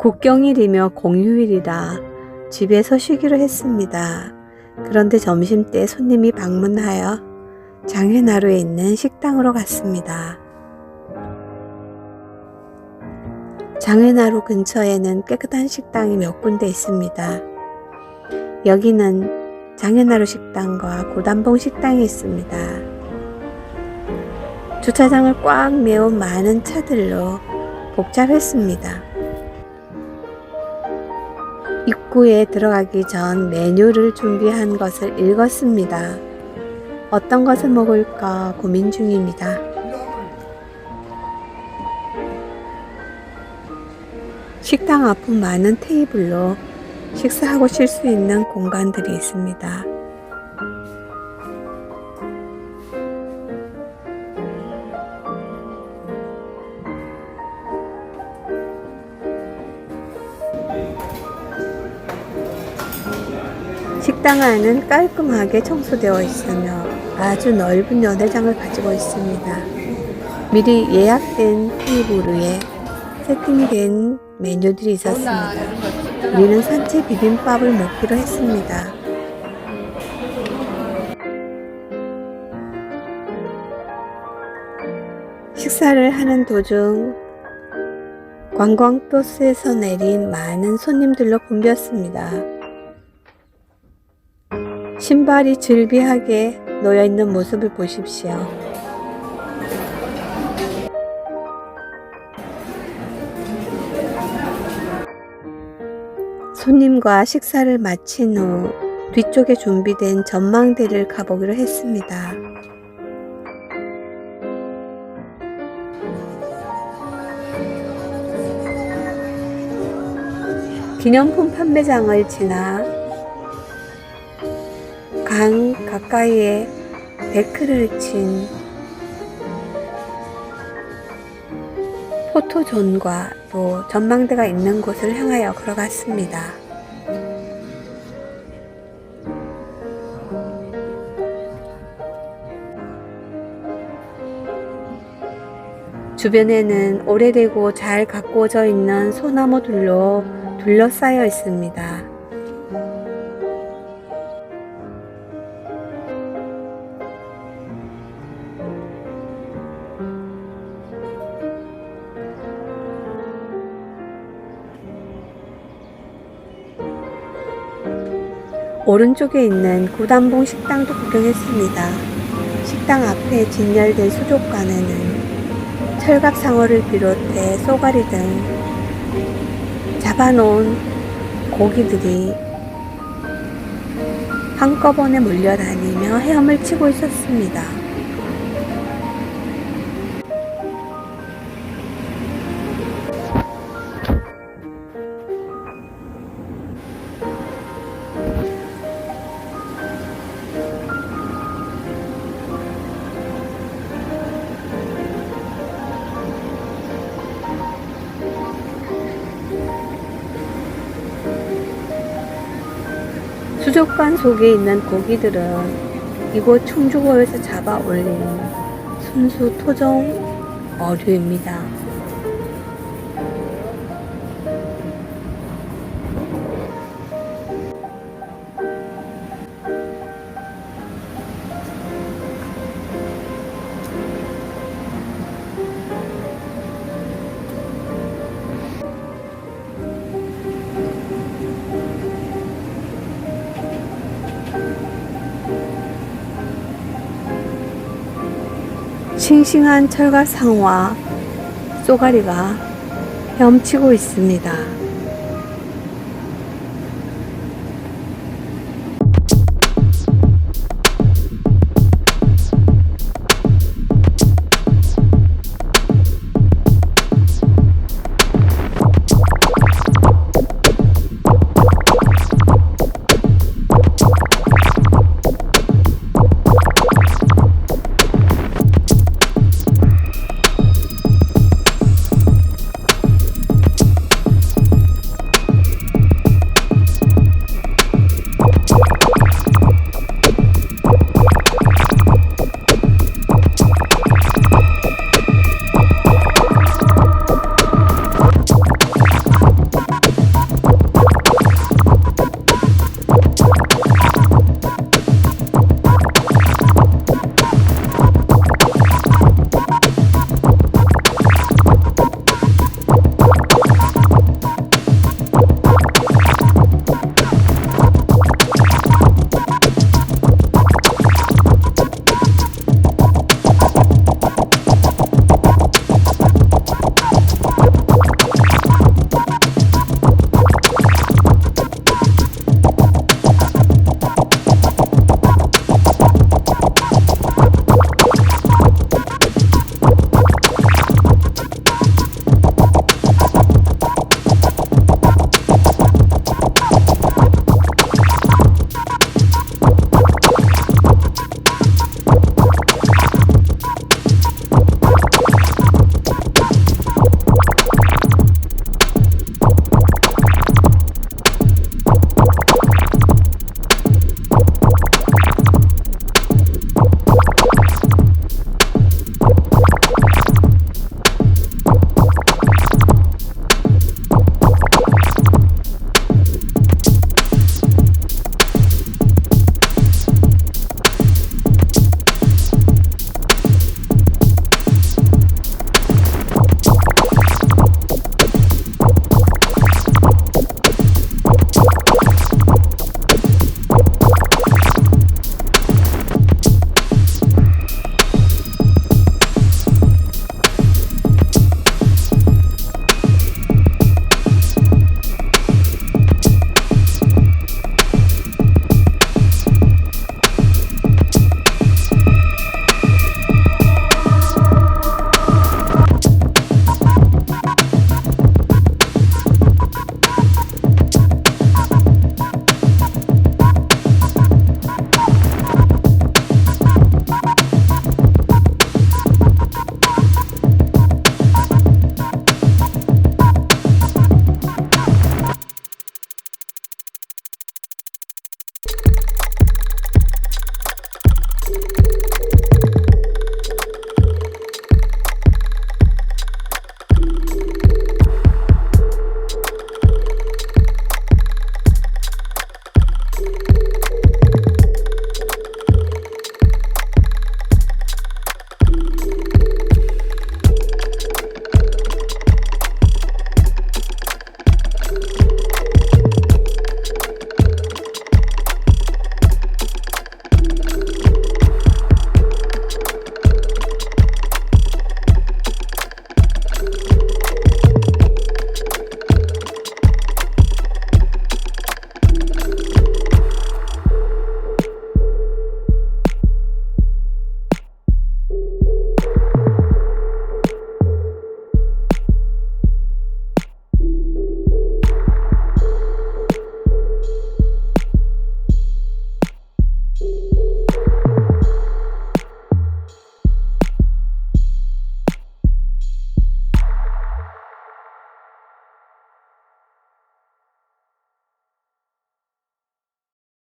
국경일이며 공휴일이라 집에서 쉬기로 했습니다. 그런데 점심때 손님이 방문하여 장회나루에 있는 식당으로 갔습니다. 장회나루 근처에는 깨끗한 식당이 몇 군데 있습니다. 여기는 장회나루 식당과 고단봉 식당이 있습니다. 주차장을 꽉 메운 많은 차들로 복잡했습니다. 입구에 들어가기 전 메뉴를 준비한 것을 읽었습니다. 어떤 것을 먹을까 고민 중입니다. 식당 앞은 많은 테이블로 식사하고 쉴 수 있는 공간들이 있습니다. 식당 안은 깔끔하게 청소되어 있으며 아주 넓은 연회장을 가지고 있습니다. 미리 예약된 테이블 위에 세팅된 메뉴들이 있었습니다. 우리는 산채 비빔밥을 먹기로 했습니다. 식사를 하는 도중 관광버스에서 내린 많은 손님들로 붐볐습니다. 신발이 즐비하게 놓여 있는 모습을 보십시오. 손님과 식사를 마친 후 뒤쪽에 준비된 전망대를 가보기로 했습니다. 기념품 판매장을 지나 강 가까이에 데크를 친 포토존과 또 전망대가 있는 곳을 향하여 걸어갔습니다. 주변에는 오래되고 잘 가꾸어져 있는 소나무들로 둘러싸여 있습니다. 오른쪽에 있는 구단봉 식당도 구경했습니다. 식당 앞에 진열된 수족관에는 철갑상어를 비롯해 쏘가리 등 잡아놓은 고기들이 한꺼번에 몰려다니며 헤엄을 치고 있었습니다. 수족관 속에 있는 고기들은 이곳 충주호에서 잡아 올린 순수 토종 어류입니다. 싱싱한 철갑상어와 쏘가리가 헤엄치고 있습니다.